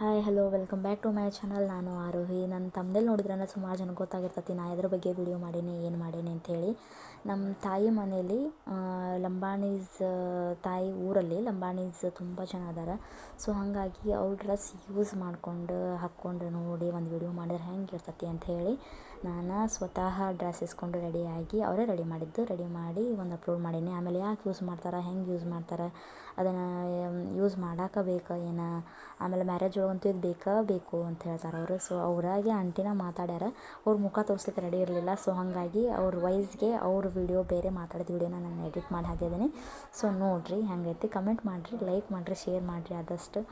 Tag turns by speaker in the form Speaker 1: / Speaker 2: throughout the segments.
Speaker 1: Hi hello welcome back to my channel ನಾನು ಆರೋಹಿ. ನನ್ನ ತಮ್ಮದಲ್ಲಿ ನೋಡಿದ್ರೆ ಸುಮಾರು ಜನ ಗೊತ್ತಾಗಿರ್ತೈತಿ. ನಾ ಇದ್ರ ಬಗ್ಗೆ ವಿಡಿಯೋ ಮಾಡೀನಿ, ಏನು ಮಾಡೀನಿ ಅಂಥೇಳಿ ನಮ್ಮ ತಾಯಿ ಮನೆಯಲ್ಲಿ ಲಂಬಾಣೀಸ್ ತಾಯಿ ಊರಲ್ಲಿ ಲಂಬಾಣೀಸ್ ತುಂಬ ಜನ ಅದಾರ. ಸೊ ಹಾಗಾಗಿ ಅವ್ರ ಡ್ರೆಸ್ ಯೂಸ್ ಮಾಡ್ಕೊಂಡು, ಹಾಕ್ಕೊಂಡು ನೋಡಿ ಒಂದು ವಿಡಿಯೋ ಮಾಡಿದ್ರೆ ಹೆಂಗೆ ಇರ್ತತಿ ಅಂತ ಹೇಳಿ ನಾನು ಸ್ವತಃ ಡ್ರೆಸ್ ಇಸ್ಕೊಂಡು ರೆಡಿಯಾಗಿ ಅವರೇ ರೆಡಿ ಮಾಡಿದ್ದು. ರೆಡಿ ಮಾಡಿ ಒಂದು ಅಪ್ಲೋಡ್ ಮಾಡೀನಿ. ಆಮೇಲೆ ಯಾಕೆ ಯೂಸ್ ಮಾಡ್ತಾರೆ, ಹೆಂಗೆ ಯೂಸ್ ಮಾಡ್ತಾರೆ ಅದನ್ನು ಯೂಸ್ ಮಾಡಾಕ ಬೇಕು, ಏನು, ಆಮೇಲೆ ಮ್ಯಾರೇಜ್ ಒಳಗಂತೂ ಇದು ಬೇಕಾ, ಬೇಕು ಅಂತ ಹೇಳ್ತಾರೆ ಅವರು. ಸೊ ಅವರಾಗೆ ಆಂಟಿನ ಮಾತಾಡ್ಯಾರ. ಅವ್ರ ಮುಖ ತೋರ್ಸ್ಲಿಕ್ಕೆ ರೆಡಿ ಇರಲಿಲ್ಲ. ಸೊ ಹಾಗಾಗಿ ಅವ್ರ ವಯಸ್ಸಿಗೆ ಅವ್ರ ವಿಡಿಯೋ ಬೇರೆ ಮಾತಾಡಿದ ವಿಡಿಯೋನ ನಾನು ಎಡಿಟ್ ಮಾಡಿ ಹಾಕಿದ್ದೀನಿ ಸೊ ನೋಡಿರಿ ಹೆಂಗೈತಿ ಕಮೆಂಟ್ ಮಾಡಿರಿ ಲೈಕ್ ಮಾಡಿರಿ ಶೇರ್ ಮಾಡಿರಿ ಆದಷ್ಟು.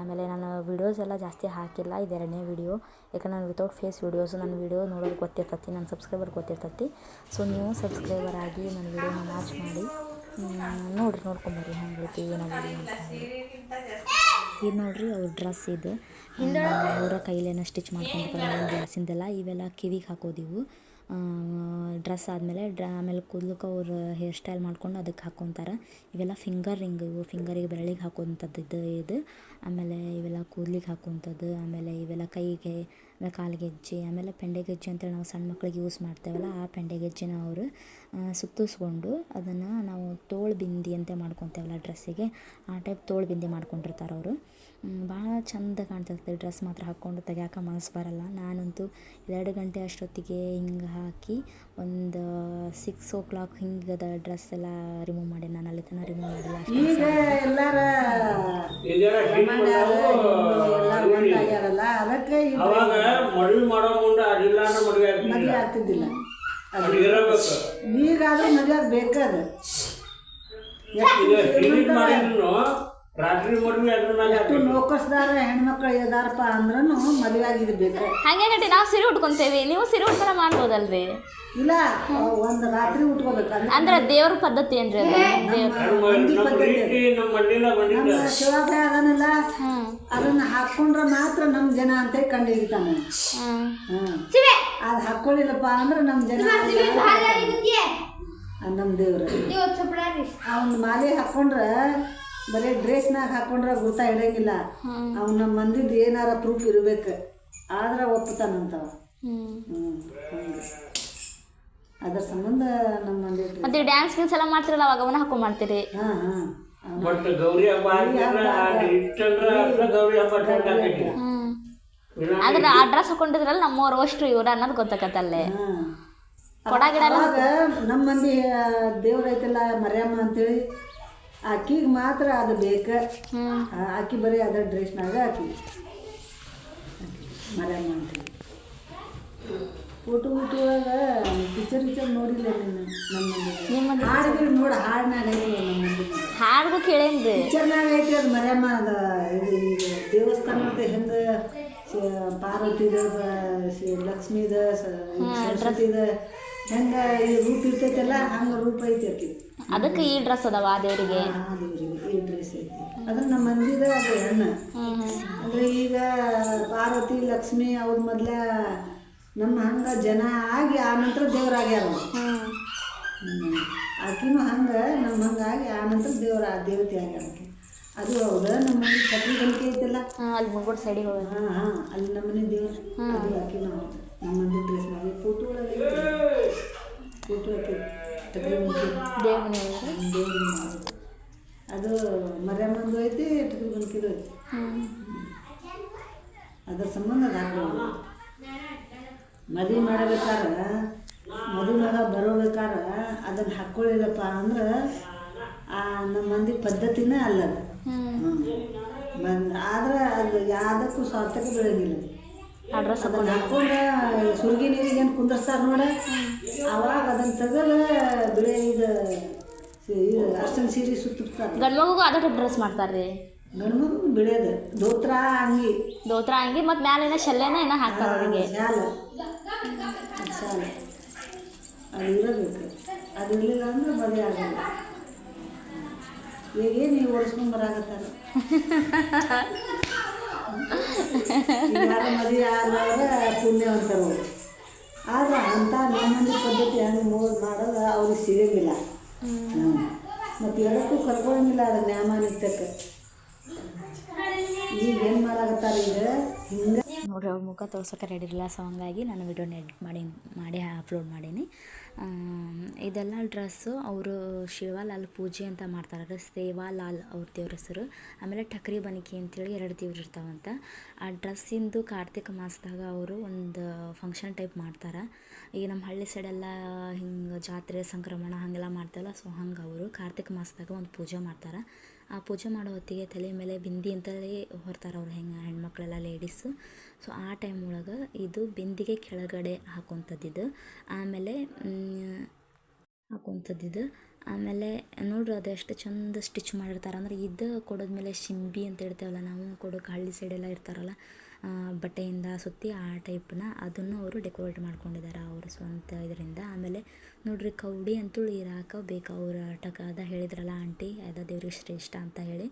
Speaker 1: ಆಮೇಲೆ ನಾನು ವಿಡಿಯೋಸ್ ಎಲ್ಲ ಜಾಸ್ತಿ ಹಾಕಿಲ್ಲ ಇದು ಎರಡನೇ ವಿಡಿಯೋ ಯಾಕಂದ್ರೆ ನಾನು ವಿತೌಟ್ ಫೇಸ್ ವಿಡಿಯೋಸ್ ನನ್ನ ವಿಡಿಯೋ ನೋಡೋದು ಗೊತ್ತಿರ್ತೈತಿ ನನ್ನ ಸಬ್ಸ್ಕ್ರೈಬರ್ ಗೊತ್ತಿರ್ತೈತಿ. ಸೊ ನೀವು ಸಬ್ಸ್ಕ್ರೈಬರ್ ಆಗಿ ನನ್ನ ವಿಡಿಯೋನ ವಾಚ್ ಮಾಡಿ. ನೋಡ್ರಿ ನೋಡ್ಕೊಂಬರ್ರಿ ಹೆಂಗೈತಿ ಏನೋ ವಿಡಿಯೋ ಅಂತ ಹೇಳಿ. ಇದು ನೋಡ್ರಿ ಅವ್ರ ಡ್ರೆಸ್ ಇದು. ಅವರ ಕೈಲೇನ ಸ್ಟಿಚ್ ಮಾಡ್ಕೊಂಡಿರ್ತಾರೆ ಗ್ಲಾಸಿಂದೆಲ್ಲ ಇವೆಲ್ಲ ಕಿವಿಗೆ ಹಾಕೋದಿವು. ಡ್ರೆಸ್ ಆದಮೇಲೆ ಡ್ರ ಆಮೇಲೆ ಕೂದಲಕ್ಕೆ ಅವ್ರು ಹೇರ್ ಸ್ಟೈಲ್ ಮಾಡ್ಕೊಂಡು ಅದಕ್ಕೆ ಹಾಕೊತಾರೆ. ಇವೆಲ್ಲ ಫಿಂಗರ್ ರಿಂಗ್ ಇವು ಫಿಂಗರಿಗೆ ಬೆರಳಿಗೆ ಹಾಕೋಂಥದ್ದು ಇದು. ಇದು ಆಮೇಲೆ ಇವೆಲ್ಲ ಕೂದ್ಲಿಗೆ ಹಾಕೋಂಥದ್ದು ಆಮೇಲೆ ಇವೆಲ್ಲ ಕೈಗೆ ಆಮೇಲೆ ಕಾಲಿಗೆ ಗೆಜ್ಜೆ ಆಮೇಲೆ ಪೆಂಡೆ ಗೆಜ್ಜೆ ಅಂತೇಳಿ ನಾವು ಸಣ್ಣ ಮಕ್ಳಿಗೆ ಯೂಸ್ ಮಾಡ್ತೇವಲ್ಲ ಆ ಪೆಂಡೆ ಗೆಜ್ಜೆನ ಅವರು ಸುತ್ತಿಸ್ಕೊಂಡು ಅದನ್ನು ನಾವು ತೋಳು ಬಿಂದಿ ಅಂತ ಮಾಡ್ಕೊತೇವಲ್ಲ ಡ್ರೆಸ್ಸಿಗೆ ಆ ಟೈಪ್ ತೋಳು ಬಿಂದಿ ಮಾಡ್ಕೊಂಡಿರ್ತಾರೆ ಅವರು. ಭಾಳ ಚಂದ ಕಾಣ್ತಿರ್ತದೆ ಡ್ರೆಸ್ ಮಾತ್ರ ಹಾಕ್ಕೊಂಡು ತೆಗ್ಯಾಕ ಮನಸ್ಸು ಬರಲ್ಲ. ನಾನಂತೂ ಎರಡು ಗಂಟೆ ಅಷ್ಟೊತ್ತಿಗೆ ಹಿಂಗೆ ಹಾಕಿ ಒಂದು ಸಿಕ್ಸ್ ಓ ಕ್ಲಾಕ್ ಹಿಂಗದ ಡ್ರೆಸ್ ಎಲ್ಲ ರಿಮೂವ್ ಮಾಡಿ ನಾನು ಅಲ್ಲಿ ತನಕ ರಿಮೂವ್ ಮಾಡಿಲ್ಲ
Speaker 2: ಅದಕ್ಕೆ
Speaker 3: ಅವಾಗ ಮದುವೆ ಮಾಡೋ ಮುಂದೆ ಅದಿಲ್ಲ ಅಂದ್ರೆ ಮದುವೆ
Speaker 2: ಮದುವೆ ಆಗ್ತಿದ್ದಿಲ್ಲ.
Speaker 3: ಅದು ಇರಬೇಕು.
Speaker 2: ಈಗಾದ್ರೂ ಮದುವೆ ಬೇಕಾದ.
Speaker 3: ಈಗ ಡಿಲೀಟ್ ಮಾಡಿದ್ರು ರಾತ್ರಿ ಮದುವೆ ಅದ್ರ
Speaker 2: ಎಷ್ಟು ಹೆಣ್ಮಕ್ಳು ಇದಾರಪ್ಪ ಅಂದ್ರೂ ಮದುವೆ ಆಗಿದ್ದು ಬೇಕು.
Speaker 1: ಹಾಗೆ ಗಂಟೆ ನಾವು ಸೀರೆ ಉಟ್ಕೊಂತೇವಿ. ನೀವು ಸೀರೆ ಉಟ್ಕೊಂಡ ಮಾಡ್ಬೋದಲ್ರಿ
Speaker 2: ಇಲ್ಲ ಒಂದು ರಾತ್ರಿ ಉಟ್ಕೋಬೇಕು. ಅಂದ್ರೆ
Speaker 1: ಅಂದ್ರೆ ದೇವ್ರ ಪದ್ಧತಿ ಏನ್ರಿ ಅದು?
Speaker 2: ನಮ್ಮ ಪದ್ಧತಿ.
Speaker 3: ನಮ್ಮ ಮಣ್ಣಿನ ಬಂದಿದ್ದ.
Speaker 2: ಅದನ್ನೆಲ್ಲ ಅದನ್ನ ಹಾಕೊಂಡ್ರೆ ಮಾತ್ರ ನಮ್ಮ ಜನ ಅಂತ ಕಂಡು ಹಿಡಿತಾನೆ ಅದು ಹಾಕೊಳ್ಳಿಲ್ಲಪ್ಪ ಅಂದ್ರೆ ನಮ್ಮ ಜನ ನಮ್ ನಮ್ಮ ದೇವ್ರು ಅವ್ನ ಮಾಲೆ ಹಾಕೊಂಡ್ರೆ ಬರೀ ಡ್ರೆಸ್ನಾಗ ಹಾಕೊಂಡ್ರೆ ಗುರ್ತಾ ಇಡಂಗಿಲ್ಲ ಅವ್ನ ನಮ್ಮ ಮಂದಿದ್ದು ಏನಾರ ಪ್ರೂಫ್ ಇರ್ಬೇಕು. ಆದ್ರೆ ಒಪ್ಪತಾನಂತವ ಅದ್ರ ಸಂಬಂಧ ನಮ್ಮ ಮಂದಿ
Speaker 1: ಮತ್ತೆ ಡ್ಯಾನ್ಸ್ ಗೀನ್ಸ್ ಎಲ್ಲ ಮಾಡ್ತಿರಲ್ಲ ಅವಾಗ ಅವನ್ನ ಹಾಕೊಂಡ್ ಮಾಡ್ತೀರಿ.
Speaker 2: ಹಾಂ ಹಾಂ.
Speaker 3: ಬಟ್ ಗೌರಿ ಹಬ್ಬ ಇಟ್ಟಂದ್ರೆ ಅದ್ರ ಗೌರಿ ಹಬ್ಬ ಟೈಮ್ ಅಡ್ರೆಸ್
Speaker 1: ಅಂದ್ರೆ ಆ ಡ್ರೆಸ್ ಹಾಕೊಂಡಿದ್ರಲ್ಲ ನಮ್ಮವ್ರು ಅಷ್ಟು ಇವ್ರು ಅನ್ನೋದು
Speaker 2: ಗೊತ್ತಾಕತ್ತಲ್ಲೇ
Speaker 1: ಕೊಡ ಗಿಡ
Speaker 2: ನಮ್ಮ ಮಂದಿ ದೇವ್ರ ಐತಲ್ಲ ಮರ್ಯಮ್ಮ ಅಂತೇಳಿ ಆಕಿಗೆ ಮಾತ್ರ ಅದು ಬೇಕ. ಆಕಿ ಬರೀ ಅದ ಡ್ರೆಸ್ನಾಗ ಆಕಿ ಮರ್ಯಮ್ಮ ಅಂತೇಳಿ. ಫೋಟೋ ಊಟವಾಗ ಪಿಕ್ಚರ್ ಗಿಚರ್ ನೋಡಿಲ್ಲ ನೀನು ನಮ್ಮ
Speaker 1: ನಿಮ್ಮ
Speaker 2: ಹಾಡುಗಳು ನೋಡು ಹಾಡ್ನಾಗ
Speaker 1: ಹಾಡ್ಗೂ ಕೇಳೇನ್ರಿ.
Speaker 2: ಪಿಕ್ಚರ್ನಾಗ ಐತಿ ಅದು ಮರ್ಯಮ್ಮ ಅದ ಇದು ಈಗ ದೇವಸ್ಥಾನದ ಹಿಂದೆ ಶ- ಪಾರ್ವತಿದ ಲಕ್ಷ್ಮೀದ ಸರಸ್ವತಿದ ಹೆಂಗ ಈ ರೂಪ ಇರ್ತೈತಲ್ಲ ಹಂಗೆ ರೂಪ ಐತಿ ಆಕಿ.
Speaker 1: ಅದಕ್ಕೆ ಈ ಡ್ರೆಸ್ ಅದಾವ ಆ ದೇವರಿಗೆ.
Speaker 2: ಈ ಡ್ರೆಸ್ ಐತಿ. ಅದು ನಮ್ಮ ಮಂದಿದ ಅದು ಹೆಣ್ಣು. ಅಂದ್ರೆ ಈಗ ಪಾರ್ವತಿ ಲಕ್ಷ್ಮಿ ಅವ್ರ ಮೊದ್ಲ ನಮ್ಮ ಹಂಗ ಜನ ಆಗಿ ಆ ನಂತರ ದೇವರಾಗ್ಯಾರ. ಆಕಿನೂ ಹಂಗೆ ನಮ್ಮ ಹಂಗಾಗಿ ಆ ನಂತರ ದೇವರ ದೇವತೆ ಆಗ್ಯಾರ ಅದು ಹೌದ ನಮ್ಮ ಮನೆ ಕಟ್ಟಿ ಗಂಟೆ ಐತಲ್ಲ?
Speaker 1: ಅಲ್ಲಿ ಮುಂಗೋಡ್ ಸೈಡಿಗೆ ಹೋಗಿ
Speaker 2: ಹಾಂ ಹಾಂ ಅಲ್ಲಿ ನಮ್ಮ ಮನೆ ದೇವ್ರು ಅದು ಆಕಿನೂ ಹೌದು. ನಮ್ಮ ಮನೆ ಡ್ರೆಸ್ ಮಾಡಿ ಫೋಟೋ ಒಳಗೆ ಫೋಟೋ ಹಾಕಿ
Speaker 1: ದೇವ್ರ
Speaker 2: ಅದು ಮರ್ಯಮ್ಮಂದು ಐತಿ ಟಗರಿ ಬಂಕಿದು ಐತಿ.
Speaker 1: ಅದರ
Speaker 2: ಅದ್ರ ಸಂಬಂಧ ಅದು ಮದುವೆ ಮಾಡಬೇಕಾದ್ರೆ ಮದುವೆ ಮಗ ಬರೋಬೇಕಾದ್ರೆ ಅದನ್ನು ಹಾಕ್ಕೊಳ್ಳಿಲ್ಲಪ್ಪ ಅಂದ್ರೆ ಆ ನಮ್ಮ ಮಂದಿ ಪದ್ಧತಿನೇ ಅಲ್ಲ ಬಂದ್ ಆದ್ರೆ ಅದು ಯಾವುದಕ್ಕೂ ಸ್ವಾರ್ಥಕ ಬೆಳಗಿಲ್ಲ ಅದನ್ನು ಹಾಕೊಂಡ್ರೆ ಸುರ್ಗಿ ನೀರಿಗೆ ಏನು ಕುಂದರ್ಸ್ತಾರೆ ನೋಡ ಅವಾಗ ಅದನ್ನ ತೆಗೆದು ಬಿಳಿ ಇದು ಅರ್ಶಿನ ಸೀರೆ ಸುತ್ತಿರ್ತಾರೆ
Speaker 1: ಗಂಡ್ ಮಗುಗೂ ಅದೇ ಟೈಪ್ ಡ್ರೆಸ್ ಮಾಡ್ತಾರ್ರಿ.
Speaker 2: ಗಂಡು ಬಿಳಿಯೋದು. ದೋತ್ರ ಅಂಗಿ.
Speaker 1: ದೋತ್ರ ಅಂಗಿ ಮತ್ತೆ ಮ್ಯಾಲ ಏನೋ ಶಲ್ಯನ ಏನೋ ಹಾಕ್ತಾರೆ ಅವ್ರಿಗೆ.
Speaker 2: ಶಾಲ. ಶಾಲ ಅದು ಇರಬೇಕು. ಅದು ಇರಲಿಲ್ಲ ಅಂದ್ರೆ ಮದುವೆ ಆಗಲ್ಲ. ಈಗ ನೀವು ಓಡಿಸ್ಕೊಂಡು ಬರಾಗತ್ತಾರ ಮದುವೆ ಆದಾಗ ಪುಣ್ಯ ಅಂತಾರೆ ಅವ್ರು ಆದ್ರೆ ಅಂಥ ನಮ್ಮಲ್ಲಿ ಪದ್ಧತಿ ಹೆಂಗೆ ನೋಡಿ ಮಾಡೋದು ಅವ್ರಿಗೆ ಸಿಗಂಗಿಲ್ಲ. ಮತ್ತು ಎರಡಕ್ಕೂ ಕರ್ಕೊಳಂಗಿಲ್ಲ ಅದ್ರ ನ್ಯಾಮ ನಿತ್ಯಕ್ಕೆ ಈಗ ಏನು ಮಾಡಾಕತ್ತಾರ ಮಾಡ್ತಾರೆ ಈಗ ಹಿಂಗೆ
Speaker 1: ನೋಡ್ರಿ ಅವ್ರ ಮುಖ ತೋರ್ಸೋಕೆ ರೆಡಿ ಇರಲ್ಲ ಸೊ ಹಂಗಾಗಿ ನಾನು ವಿಡಿಯೋನ ಎಡಿಟ್ ಮಾಡಿ ಮಾಡಿ ಅಪ್ಲೋಡ್ ಮಾಡೀನಿ. ಇದೆಲ್ಲ ಡ್ರೆಸ್ಸು ಅವರು ಶಿವಲಾಲ್ ಪೂಜೆ ಅಂತ ಮಾಡ್ತಾರೆ. ಸೇವಾಲಾಲ್ ಅವ್ರ ದೇವ್ರ ಹೆಸರು. ಆಮೇಲೆ ಟಕ್ರಿ ಬನಿಕೆ ಅಂತೇಳಿ ಎರಡು ದೇವ್ರು ಇರ್ತಾವಂತ. ಆ ಡ್ರೆಸ್ಸಿಂದು ಕಾರ್ತಿಕ ಮಾಸದಾಗ ಅವರು ಒಂದು ಫಂಕ್ಷನ್ ಟೈಪ್ ಮಾಡ್ತಾರೆ. ಈಗ ನಮ್ಮ ಹಳ್ಳಿ ಸೈಡೆಲ್ಲ ಹಿಂಗೆ ಜಾತ್ರೆ, ಸಂಕ್ರಮಣ ಹಾಗೆಲ್ಲ ಮಾಡ್ತಾರಲ್ಲ ಸೊ ಹಂಗೆ ಅವರು ಕಾರ್ತಿಕ ಮಾಸದಾಗ ಒಂದು ಪೂಜೆ ಮಾಡ್ತಾರೆ. ಆ ಪೂಜೆ ಮಾಡೋ ಹೊತ್ತಿಗೆ ತಲೆ ಮೇಲೆ ಬಿಂದಿ ಅಂತಲೇ ಹೊರ್ತಾರೆ ಅವ್ರು ಹೆಂಗೆ ಹೆಣ್ಮಕ್ಳೆಲ್ಲ ಲೇಡೀಸು ಸೊ ಆ ಟೈಮ್ ಒಳಗೆ ಇದು ಬಿಂದಿಗೆ ಕೆಳಗಡೆ ಹಾಕುವಂಥದ್ದಿದ್ದು ಆಮೇಲೆ ಮ್, ಹಾಕುವಂಥದ್ದಿದ್ದು ಆಮೇಲೆ ನೋಡ್ರಿ ಅದು ಎಷ್ಟು ಚಂದ ಸ್ಟಿಚ್ ಮಾಡಿರ್ತಾರೆ ಅಂದ್ರೆ ಇದು ಕೊಡೋದ್ಮೇಲೆ ಶಿಂಬಿ ಅಂತ ಹೇಳ್ತೇವಲ್ಲ ನಾವು ಕೊಡೋಕೆ ಹಳ್ಳಿ ಸೈಡೆಲ್ಲ ಇರ್ತಾರಲ್ಲ ಬಟ್ಟೆಯಿಂದ ಸುತ್ತಿ ಆ ಟೈಪ್ನ ಅದನ್ನು ಅವರು ಡೆಕೋರೇಟ್ ಮಾಡ್ಕೊಂಡಿದ್ದಾರೆ ಅವ್ರ ಸ್ವಂತ ಇದರಿಂದ. ಆಮೇಲೆ ನೋಡ್ರಿ ಕೌಡಿ ಅಂತೂ ಇರಾಕ ಬೇಕು ಅವ್ರ ಟಕ ಅದ ಹೇಳಿದ್ರಲ್ಲ ಆಂಟಿ, ಅದ ದೇವ್ರಿಗೆ ಶ್ರೇಷ್ಠ ಅಂತ ಹೇಳಿ.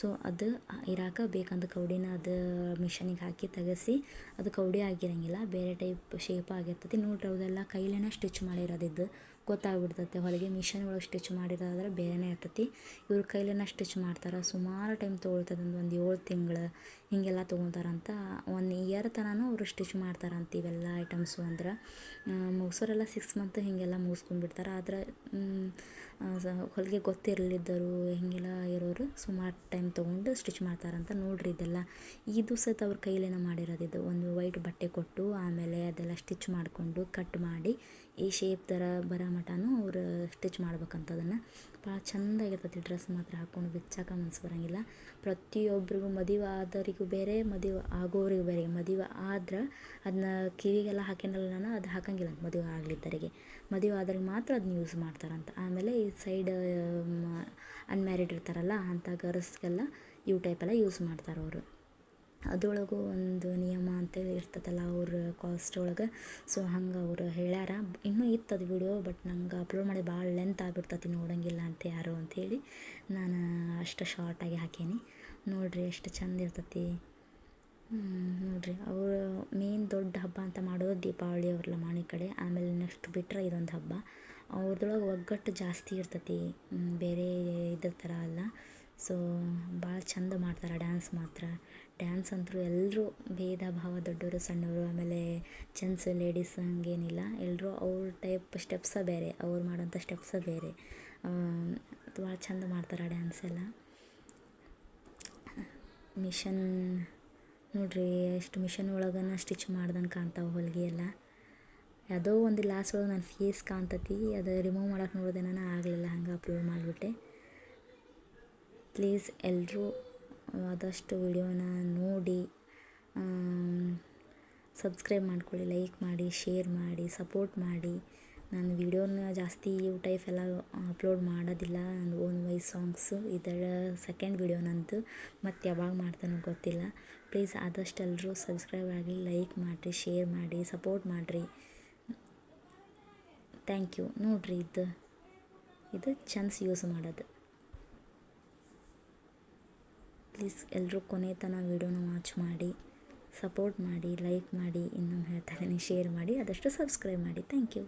Speaker 1: ಸೊ ಅದು ಇರಾಕ ಬೇಕಂದ ಕೌಡಿನ ಅದು ಮಿಷನಿಗೆ ಹಾಕಿ ತೆಗೆಸಿ ಅದು ಕೌಡಿ ಆಗಿರಂಗಿಲ್ಲ, ಬೇರೆ ಟೈಪ್ ಶೇಪ್ ಆಗಿರ್ತೈತಿ. ನೋಡ್ರಿ ಅವೆಲ್ಲ ಕೈಲೇನೆ ಸ್ಟಿಚ್ ಮಾಡಿರೋದಿದ್ದು. ಗೊತ್ತಾಗ್ಬಿಡ್ತೈತೆ. ಹೊಲಿಗೆ ಮಿಷನ್ ಒಳಗೆ ಸ್ಟಿಚ್ ಮಾಡಿರೋದಾದ್ರೆ ಬೇರೆನೇ ಇರ್ತೈತಿ. ಇವ್ರ ಕೈಲೇನ ಸ್ಟಿಚ್ ಮಾಡ್ತಾರೆ. ಸುಮಾರು ಟೈಮ್ ತೊಗೊಳ್ತದೆ ಒಂದು ಏಳು ತಿಂಗಳು ಹೀಗೆಲ್ಲ ತೊಗೊತಾರಂತ ಒನ್ ಇಯರ್ ತನಕ ಅವರು ಸ್ಟಿಚ್ ಮಾಡ್ತಾರಂತ ಇವೆಲ್ಲ ಐಟಮ್ಸು ಅಂದ್ರೆ. ಮುಗಿಸೋರೆಲ್ಲ ಸಿಕ್ಸ್ ಮಂತ್ ಹೀಗೆಲ್ಲ ಮುಗಿಸ್ಕೊಂಡ್ಬಿಡ್ತಾರೆ. ಆದರೆ ಹೊಲಿಗೆ ಗೊತ್ತಿರಲಿದ್ದರು ಹೀಗೆಲ್ಲ ಇರೋರು ಸುಮಾರು ಟೈಮ್ ತೊಗೊಂಡು ಸ್ಟಿಚ್ ಮಾಡ್ತಾರಂತ ನೋಡ್ರಿ ಇದೆಲ್ಲ. ಈ ಸಹಿತ ಅವ್ರ ಕೈಲೇನ ಮಾಡಿರೋದಿದ್ದು ಒಂದು ವೈಟ್ ಬಟ್ಟೆ ಕೊಟ್ಟು ಆಮೇಲೆ ಅದೆಲ್ಲ ಸ್ಟಿಚ್ ಮಾಡಿಕೊಂಡು ಕಟ್ ಮಾಡಿ ಈ ಶೇಪ್ ಥರ ಬರೋ ಮಟನೂ ಅವರು ಸ್ಟಿಚ್ ಮಾಡ್ಬೇಕಂತದನ್ನು. ಭಾಳ ಚೆಂದಾಗಿರ್ತೈತಿ ಡ್ರೆಸ್ ಮಾತ್ರ ಹಾಕ್ಕೊಂಡು ಬಿಚ್ಚಾಕ ಮನ್ಸು ಬರೋಂಗಿಲ್ಲ. ಪ್ರತಿಯೊಬ್ಬರಿಗೂ ಮದುವೆ ಆದವರಿಗೂ ಬೇರೆ, ಮದುವೆ ಆಗೋರಿಗೂ ಬೇರೆ. ಮದುವೆ ಆದ್ರೆ ಅದನ್ನ ಕಿವಿಗೆಲ್ಲ ಹಾಕಿನಲ್ಲ ನಾನು, ಅದು ಹಾಕಂಗಿಲ್ಲ ಮದುವೆ ಆಗ್ಲಿದ್ದರಿಗೆ. ಮದುವೆ ಆದ್ರಿಗೆ ಮಾತ್ರ ಅದನ್ನ ಯೂಸ್ ಮಾಡ್ತಾರಂತ. ಆಮೇಲೆ ಈ ಸೈಡ್ ಅನ್ಮ್ಯಾರಿಡ್ ಇರ್ತಾರಲ್ಲ, ಅಂಥ ಗರ್ಸ್ಗೆಲ್ಲ ಇವು ಟೈಪೆಲ್ಲ ಯೂಸ್ ಮಾಡ್ತಾರೆ ಅವರು ಅದ್ರೊಳಗೂ ಒಂದು ನಿಯಮ ಅಂತೇಳಿ ಇರ್ತದಲ್ಲ ಅವ್ರ ಕಾಸ್ಟ್ ಒಳಗೆ. ಸೊ ಹಂಗೆ ಅವರು ಹೇಳ್ಯಾರ. ಇನ್ನೂ ಇತ್ತು ಅದು ವಿಡಿಯೋ ಬಟ್ ನಂಗೆ ಅಪ್ಲೋಡ್ ಮಾಡಿ ಭಾಳ ಲೆಂತ್ ಆಗ್ಬಿಡ್ತತಿ, ನೋಡಂಗಿಲ್ಲ ಅಂತ ಯಾರು ಅಂಥೇಳಿ ನಾನು ಅಷ್ಟು ಶಾರ್ಟಾಗಿ ಹಾಕೇನಿ. ನೋಡ್ರಿ ಎಷ್ಟು ಚಂದ ಇರ್ತತಿ. ನೋಡ್ರಿ. ಅವರು ಮೇನ್ ದೊಡ್ಡ ಹಬ್ಬ ಅಂತ ಮಾಡೋದು ದೀಪಾವಳಿ ಅವ್ರ ಲಮಾಣಿ ಕಡೆ. ಆಮೇಲೆ ನೆಕ್ಸ್ಟ್ ಬಿಟ್ಟರೆ ಇದೊಂದು ಹಬ್ಬ. ಅವ್ರದೊಳಗೆ ಒಗ್ಗಟ್ಟು ಜಾಸ್ತಿ ಇರ್ತತಿ. ಬೇರೆ ಇದ್ರ ಥರ ಅಲ್ಲ. ಸೊ ಭಾಳ ಚಂದ ಮಾಡ್ತಾರೆ ಡ್ಯಾನ್ಸ್ ಮಾತ್ರ. ಡ್ಯಾನ್ಸ್ ಅಂತೂ ಎಲ್ಲರೂ ಭೇದ ಭಾವ ದೊಡ್ಡವರು ಸಣ್ಣವರು ಆಮೇಲೆ ಜೆಂಟ್ಸ್ ಲೇಡೀಸ್ ಹಂಗೇನಿಲ್ಲ. ಎಲ್ಲರೂ ಅವ್ರ ಟೈಪ್ ಸ್ಟೆಪ್ಸೇ ಬೇರೆ, ಅವ್ರು ಮಾಡೋಂಥ ಸ್ಟೆಪ್ಸೇ ಬೇರೆ. ಭಾಳ ಚಂದ ಮಾಡ್ತಾರೆ ಡ್ಯಾನ್ಸ್ ಎಲ್ಲ. ಮಿಷನ್, ನೋಡ್ರಿ ಎಷ್ಟು ಮಿಷನ್ ಒಳಗನ ಸ್ಟಿಚ್ ಮಾಡ್ದಂಗೆ ಕಾಣ್ತಾವೆ ಹೊಲಿಗೆ ಎಲ್ಲ. ಯಾವುದೋ ಒಂದು ಲಾಸ್ಟ್ ಒಳಗೆ ನನ್ನ ಫೇಸ್ ಕಾಣ್ತತಿ, ಅದು ರಿಮೂವ್ ಮಾಡೋಕೆ ನೋಡಿದೆ ಆಗಲಿಲ್ಲ, ಹಂಗೆ ಅಪ್ಲೋಡ್ ಮಾಡಿಬಿಟ್ಟೆ. ಪ್ಲೀಸ್ ಎಲ್ಲರೂ ಆದಷ್ಟು ವಿಡಿಯೋನ ನೋಡಿ ಸಬ್ಸ್ಕ್ರೈಬ್ ಮಾಡ್ಕೊಳ್ಳಿ, ಲೈಕ್ ಮಾಡಿ, ಶೇರ್ ಮಾಡಿ, ಸಪೋರ್ಟ್ ಮಾಡಿ. ನಾನು ವಿಡಿಯೋನ ಜಾಸ್ತಿ ಟೈಪ್ ಎಲ್ಲ ಅಪ್ಲೋಡ್ ಮಾಡೋದಿಲ್ಲ. ನನ್ನ ಓನ್ ವೈಸ್ ಸಾಂಗ್ಸು, ಇದರ ಸೆಕೆಂಡ್ ವಿಡಿಯೋನಂತು ಮತ್ತು ಯಾವಾಗ ಮಾಡ್ತಾನೋ ಗೊತ್ತಿಲ್ಲ. ಪ್ಲೀಸ್ ಆದಷ್ಟು ಎಲ್ಲರೂ ಸಬ್ಸ್ಕ್ರೈಬ್ ಆಗಿ ಲೈಕ್ ಮಾಡಿರಿ, ಶೇರ್ ಮಾಡಿ, ಸಪೋರ್ಟ್ ಮಾಡಿರಿ. ಥ್ಯಾಂಕ್ ಯು ನೋಡಿರಿ ಇದು. ಇದು ಚಾನ್ಸ್ ಯೂಸ್ ಮಾಡೋದು. ಪ್ಲೀಸ್ ಎಲ್ಲರೂ ಕೊನೆ ತನಕ ವೀಡಿಯೋನ ವಾಚ್ ಮಾಡಿ, ಸಪೋರ್ಟ್ ಮಾಡಿ, ಲೈಕ್ ಮಾಡಿ ಇನ್ನೂ ಹೇಳ್ತಾ ಇದ್ದೀನಿ ಶೇರ್ ಮಾಡಿ, ಆದಷ್ಟು ಸಬ್ಸ್ಕ್ರೈಬ್ ಮಾಡಿ. Thank you.